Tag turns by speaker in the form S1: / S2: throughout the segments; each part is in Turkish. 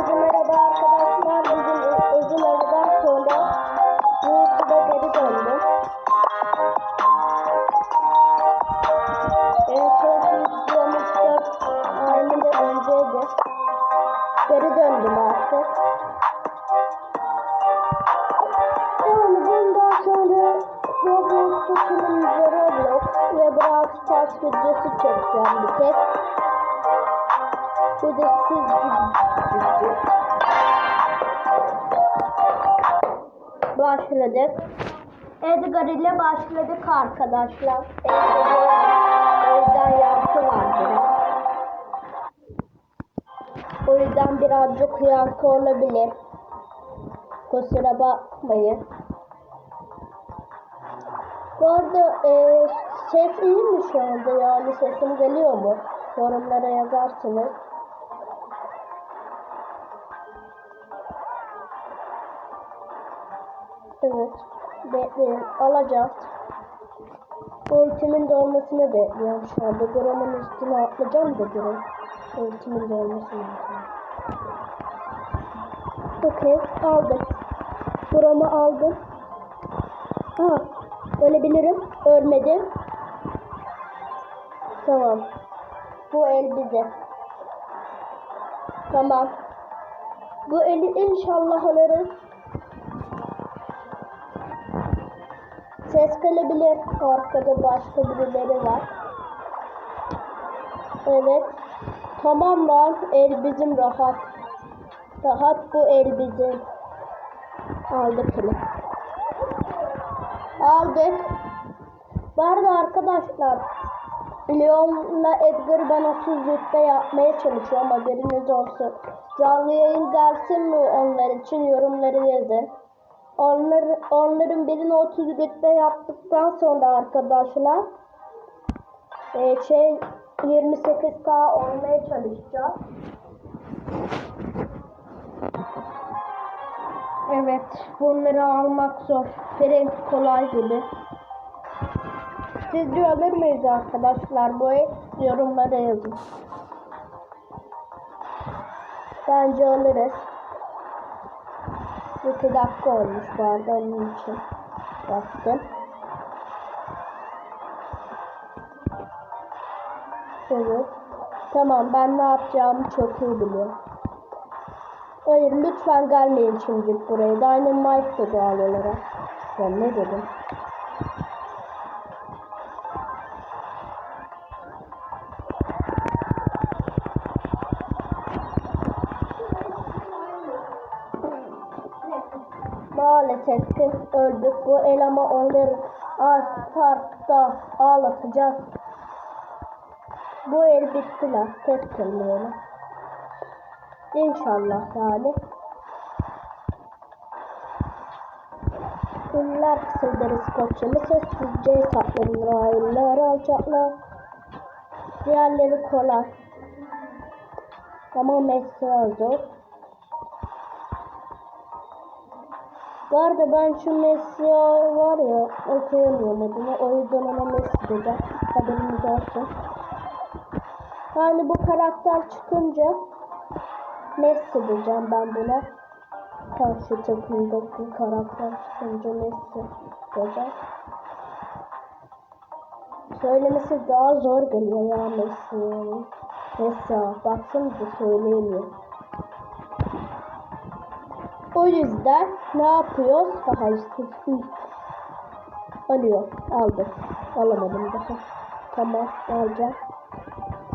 S1: Herkese merhaba arkadaşlar. Bugün uzun aradan sonra YouTube'a geri döndüm. En son videomuzda aynen önceydi. Geri döndüm artık. Yani bundan sonra Roblox seçimince Roblox ve Brawl Stars videosu çekeceğim bir tek. Başladık. Edgar ile başladık arkadaşlar. O yüzden yankı var. O yüzden birazcık yankı olabilir. Kusura bakmayın. Bu arada e, ses iyi mi şu anda yani sesim geliyor mu? Yorumlara yazarsınız. Evet. Bekleyin. Alacağız. Ultimin dolmasını bekliyorum şu anda. Gramın üstüne atlayacağım da durum. Ultimin dolmasını. Okey. Aldım. Gramı aldım. Ha. Ölebilirim. Ölmedim. Tamam. Bu el bize. Tamam. Bu eli inşallah alırız. Ses gelebilir. Arkada başka birileri var. Evet. Tamam lan. El bizim rahat. Rahat bu el bizim. Aldık eli. Aldık. Bu arada arkadaşlar Leon'la Edgar ben 30 rütbe yapmaya çalışıyorum haberiniz olsun. Canlı yayın gelsin mi onlar için yorumları yazın. Onlar, onların birini 30 rütbe yaptıktan sonra arkadaşlar e, şey 28k olmaya çalışacağız. Evet, bunları almak zor. Frank kolay gibi. Sizce alır mıyız arkadaşlar bu? Yorumlara yazın. Bence alırız. İki dakika olmuş bu arada onun için baktım. Evet. Tamam ben ne yapacağımı çok iyi biliyorum. Hayır lütfen gelmeyin şimdi buraya. Dynamite da doğal olarak. Ben ne dedim? Maalesef ki öldük. Bu el ama onları Aspark'ta ağlatacağız. Bu el bittiler. Tek kelimeyle. İnşallah yani. Ünlüler kısıldırız koçumu sessizce hesapların raylar alacaklar. Diğerleri kolay. Ama Messi zor. Bu arada ben şu Messi var ya okuyamıyorum adını. O yüzden ona Messi dedim. Haberiniz olsun. Yani bu karakter çıkınca Messi diyeceğim ben buna. Karşı takımdaki karakter çıkınca Messi diyeceğim. Söylemesi daha zor geliyor ya Messi yani. Messi baksanıza söyleyemiyor. O yüzden ne yapıyoruz? Aha işte. Alıyor. Aldım. Alamadım daha. Tamam. Alacağım.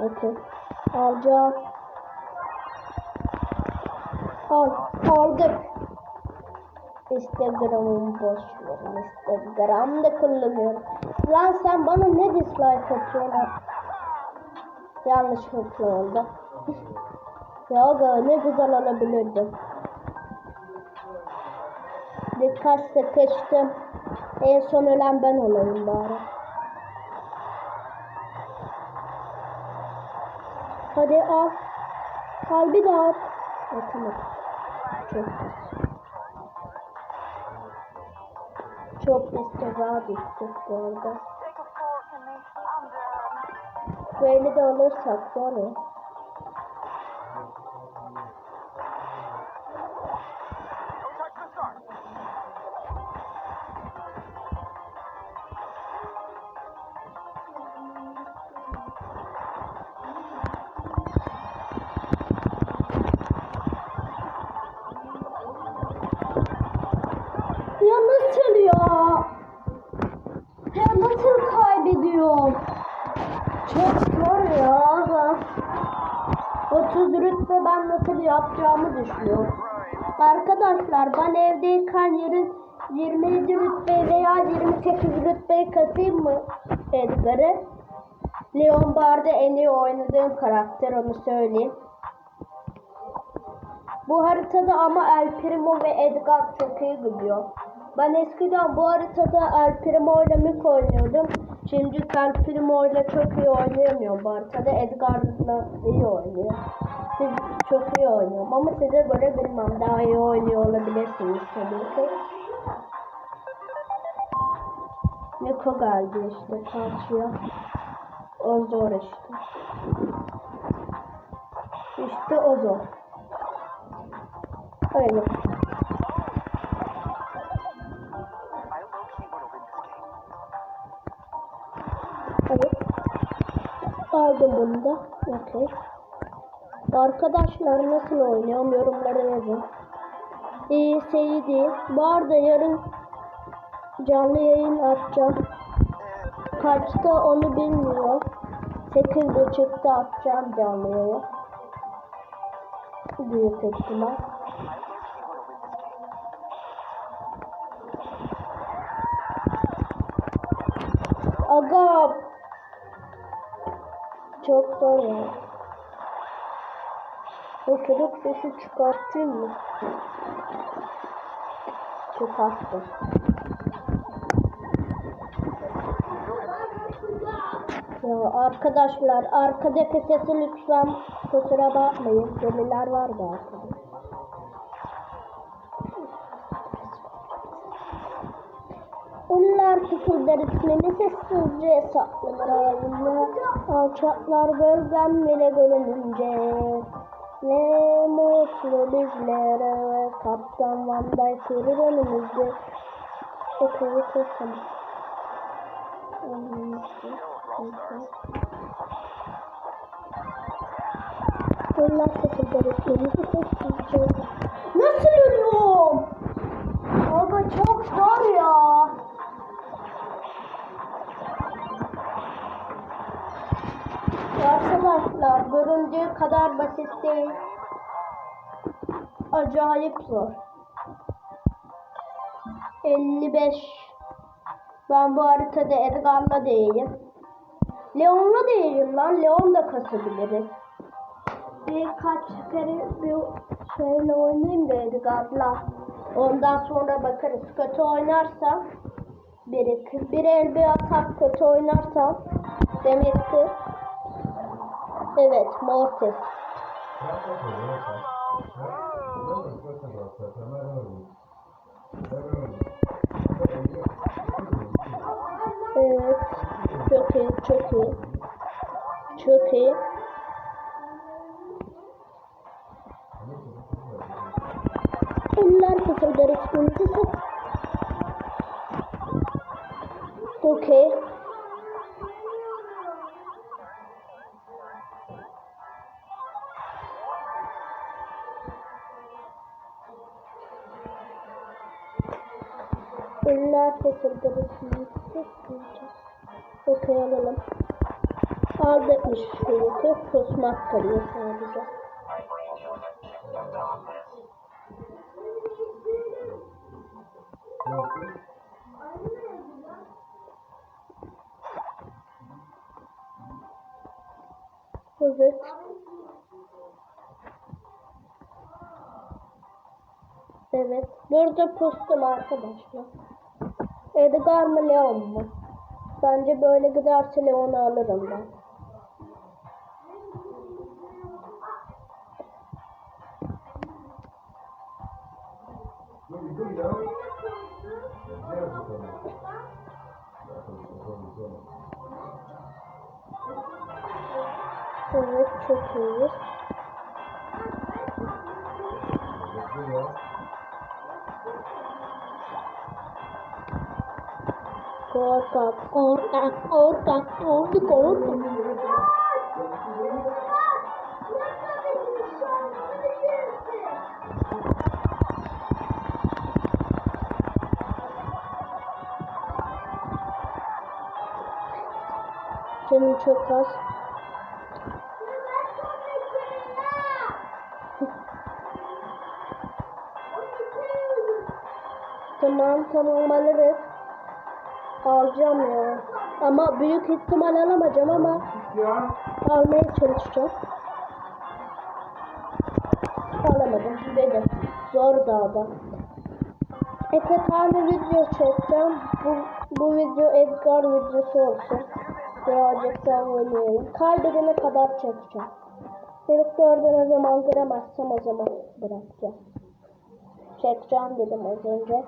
S1: Okey. Alacağım. Al. Aldık. Instagram'ımı boş. Instagram'da kullanıyorum. Lan sen bana ne dislike atıyorsun? Yanlışlıkla oldu. ya aga ne güzel olabilirdi. Dikkat sıkıştım. En son ölen ben olayım bari. Hadi al. Al bir daha at. Atamadım. Çok pis. Çok pis ceza düştük bu arada. Eli de alırsak var ya. Yapacağımı düşünüyorum. Arkadaşlar ben evdeyken yarın 27 rütbe veya 28 rütbeye katayım mı Edgar'ı? Leon Bar'da en iyi oynadığım karakter onu söyleyeyim. Bu haritada ama El Primo ve Edgar çok iyi gidiyor. Ben eskiden bu haritada El Primo ile Mick oynuyordum. Şimdi El Primo ile çok iyi oynayamıyorum bu haritada. Edgar'la iyi oynuyor. Siz çok iyi oynuyorum ama size göre bilmem daha iyi oynuyor olabilirsiniz tabii ki. Miko geldi işte karşıya. O zor işte. İşte o zor. Öyle. Evet. Aldım bunu da. Okey. Arkadaşlar nasıl oynuyorum yorumlara yazın. İyi seyidi. Bu arada yarın canlı yayın açacağım. Kaçta onu bilmiyorum. 8.30'da atacağım canlı yayın. Büyük ihtimal. Aga çok zor ya. Öksürük sesi çıkartayım mı? Çıkarttım. Ya arkadaşlar arkadaki sesi lütfen kusura bakmayın. Deliler var da arkada. Onlar fısıldar ismini sessizce saklanır ağzında. Alçaklar gölgem bile görününce. Ne mutlu bizlere Kaptan Van Dijk yürür önümüzde. Okey, ismini sessizce. Nasıl ölüyorum? Aga çok zor ya. Arkadaşlar göründüğü kadar basit değil. Acayip zor. 55 Ben bu haritada Edgar'la değilim. Leon'la değilim lan. Leon da kasabiliriz. Birkaç kere bir şeyle oynayayım da Edgar'la. Ondan sonra bakarız. Kötü oynarsam bir, bir el bir atak kötü oynarsam demek ki evet Mortis. Evet. Çok iyi, çok iyi. Fısıldar ismimizi satmayacağız. Okey alalım. Aldıkmış şurutu. Kusmak kalıyor sadece. Evet. Burada postum arkadaşlar. Edgar mı Leon mu? Bence böyle giderse Leon'u alırım ben. Evet çok iyi. Korkak, korkak, korkak, oldu korkak. Canım çok az. tamam, tamam alırız. Alacağım ya. Ama büyük ihtimal alamayacağım ama
S2: Ya.
S1: almaya çalışacağım. Alamadım dedim. Zor dağda. İki tane video çekeceğim. Bu, bu video Edgar videosu olsun. Birazcık daha oynayayım. Kaybedene kadar çekeceğim. Dörde ne zaman giremezsem o zaman bırakacağım. Çekeceğim dedim az önce.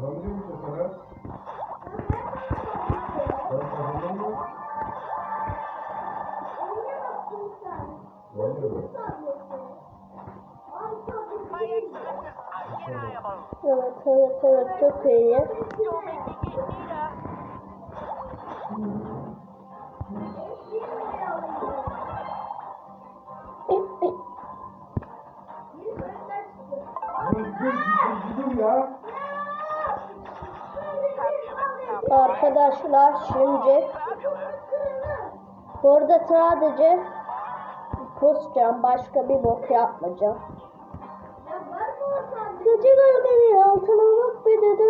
S1: Tamam.
S2: Kazanıyor musun sana? Ben kazanıyor muyum? Oynuyorum.
S1: Evet evet evet çok iyi.
S2: Dur dur dur ya.
S1: Arkadaşlar şimdi burada sadece pusacağım. Başka bir bok yapmayacağım. Gece gölgeni altına bak bir de de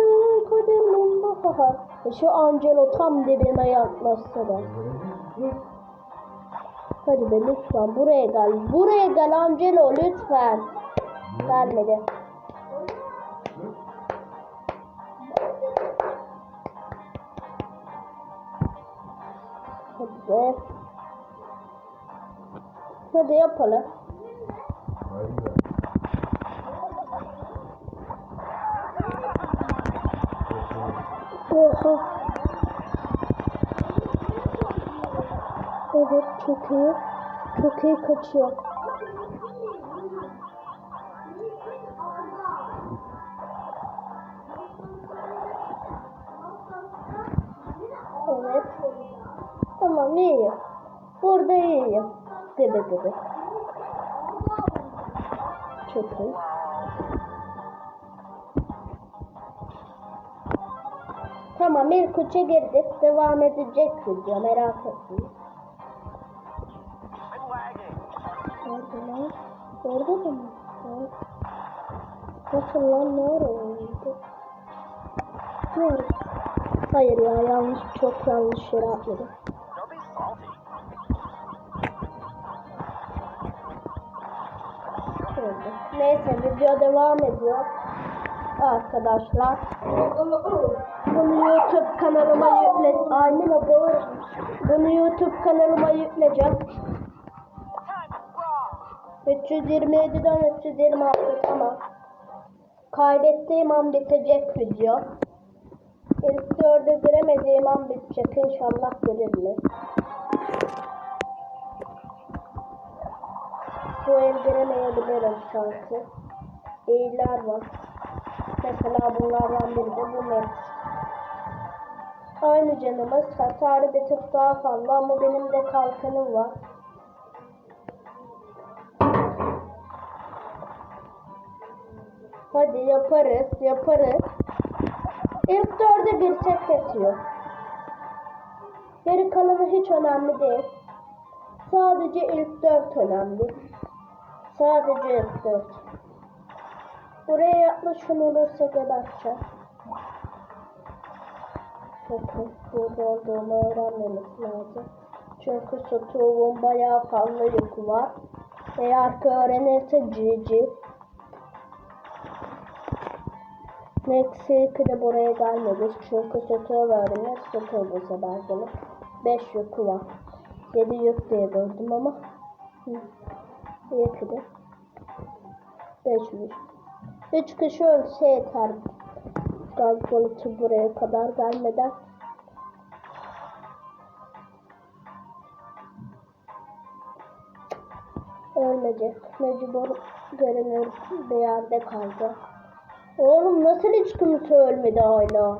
S1: kaderim bahar. E Şu Angelo tam dibime yaklaşsa da. Hadi be lütfen buraya gel. Buraya gel Angelo lütfen. Gelmedi. Be. Hadi yapalım.
S2: Hayır.
S1: Oha. Evet çok iyi. Çok iyi kaçıyor. Gibi. Çok iyi. Tamam ilk üçe girdik. Devam edecek video merak etmeyin. Da mı? Evet. Nasıl lan ne oldu? Hayır ya yanlış çok yanlış yere atladım. Şöyle. Neyse video devam ediyor. Arkadaşlar. Bunu YouTube kanalıma yükle. Aynen o doğru. Bunu YouTube kanalıma yükleyeceğim. 327'den 326 tamam. Kaybettiğim an bitecek video. İlk dörde giremediğim an bitecek inşallah girir Bu el giremeyebilirim sanki. Var. Mesela bunlardan biri de bu Max. Aynı canımız hasarı bir tık daha fazla ama benim de kalkanım var. Hadi yaparız, yaparız. İlk dörde bir tek yetiyor. Geri kalanı hiç önemli değil. Sadece ilk dört önemli. Sadece ilk dört. Buraya yaklaşım olursa geberteceğim. Bakın burada olduğunu öğrenmemiz lazım. Çünkü Stoğun bayağı fazla yükü var. Eğer ki öğrenirse GG. Meksika de buraya gelmedi. Çünkü Stoğu öğrenir. Stoğu bu sefer gelir. 5 yükü var. 7 yük diye gördüm ama. Hı. Yekide. 5 yük. Üç kişi ölse yeter. Gaz balıkçı buraya kadar gelmeden. Ölmeyecek. Mecbur görünür bir yerde kaldı. Oğlum nasıl hiç kimse ölmedi hala?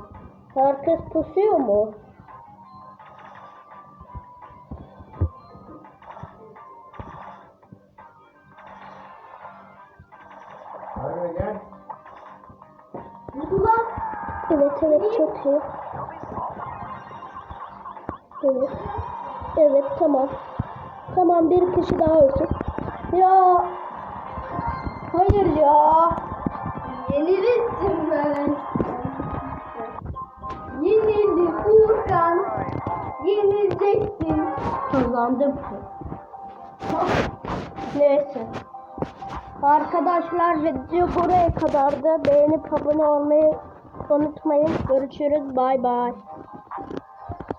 S1: Herkes pusuyor mu? Evet evet. Evet tamam. Tamam bir kişi daha ölsün. Ya. Hayır ya.
S3: Yenilirsin ben. Yenildi Furkan. Yenileceksin.
S1: Kazandım. Neyse. Arkadaşlar video buraya kadardı. Beğenip abone olmayı unutmayın. Görüşürüz. Bay bay.